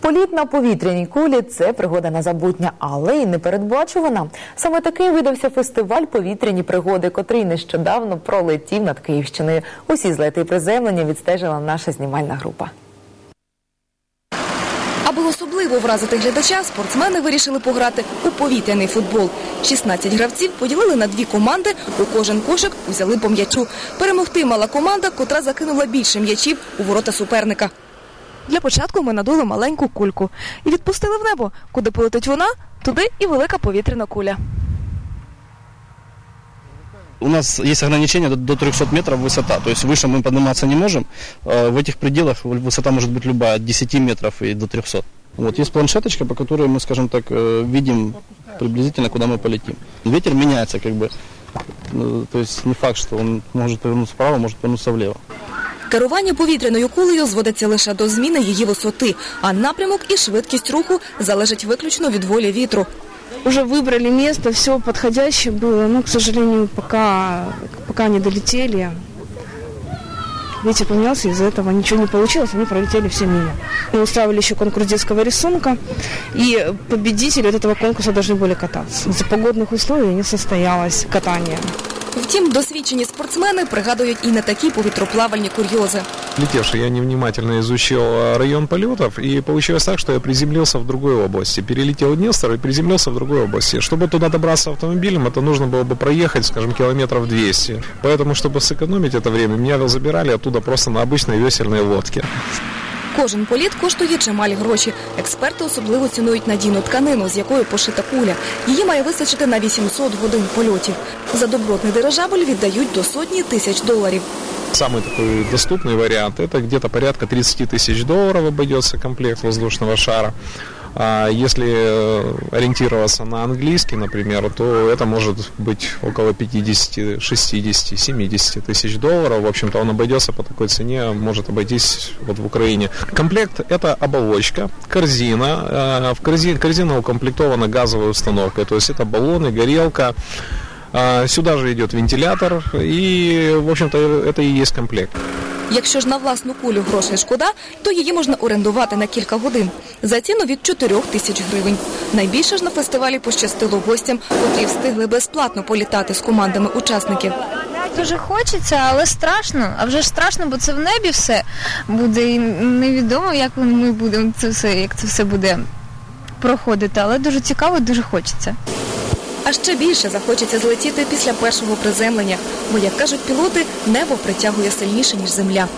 Політ на повітряній кулі це пригода на забутня, але й непередбачувана. Саме таким видався фестиваль повітряні пригоди, котрий нещодавно пролетів над Київщиною. Усі злети і приземлення відстежила наша знімальна група. Аби особливо вразити глядача, спортсмени вирішили пограти у повітряний футбол. 16 гравців поділили на дві команди, у кожен кошик взяли по м'ячу. Перемогти мала команда, котра закинула більше м'ячів у ворота суперника. Для початку ми надули маленьку кульку і відпустили в небо. Куди полетить вона, туди і велика повітряна куля. У нас есть ограничение до, до 300 метров высота, то есть выше мы подниматься не можем. Э, В этих пределах высота может быть любая, от 10 метров и до 300. Вот есть планшеточка, по которой мы, скажем так, э, видим приблизительно, куда мы полетим. Ветер меняется, как бы, э, то есть не факт, что он может повернуться вправо, может повернуться влево. Керування повітряною кулею зводиться лише до зміни її висоти, а напрямок і швидкість руху залежать виключно від волі вітру. Уже выбрали место, все подходящее было, но, к сожалению, пока, пока не долетели. Ветер поменялся, из-за этого ничего не получилось, они пролетели все мимо. Мы устраивали еще конкурс детского рисунка, и победители от этого конкурса должны были кататься. Из-за погодных условий не состоялось катание. Втім, досвідчені спортсмени пригадують і не такі повітроплавальні курйози. Летевший я невнимательно изучил э, район полетов, и получилось так, что я приземлился в другой области. Перелетел Днестр и приземлился в другой области. Чтобы туда добраться автомобилем, это нужно было бы проехать, скажем, километров 200. Поэтому, чтобы сэкономить это время, меня забирали оттуда просто на обычной весельной лодке. Кожен політ коштує чималі гроші. Експерти особливо цінують надійну тканину, з якою пошита куля. Її має вистачити на 800 годин польотів. За добротний дирижабль віддають до сотні тисяч доларів. Самый такой доступный вариант, это где-то порядка 30 тысяч долларов обойдется комплект воздушного шара. А если э, ориентироваться на английский, например, то это может быть около 50, 60, 70 тысяч долларов. В общем-то, он обойдется по такой цене, может обойтись вот в Украине. Комплект – это оболочка, корзина. Э, В корзине, корзина укомплектована газовой установкой, то есть это баллоны, горелка. А, Сюда же идет вентилятор, и, в общем-то, это и есть комплект. Якщо ж на власну кулю грошей шкода, то її можна орендувати на кілька годин за ціну від 4 тисяч гривень. Найбільше ж на фестивалі пощастило гостям, котрі встигли безплатно політати з командами учасників. Дуже хочеться, але страшно. А вже ж страшно, бо це в небі все буде. І невідомо, як ми будемо це все, як це все буде проходити. Але дуже цікаво, дуже хочеться. А ще більше захочеться злетіти після першого приземлення, бо, як кажуть пілоти, небо притягує сильніше, ніж земля.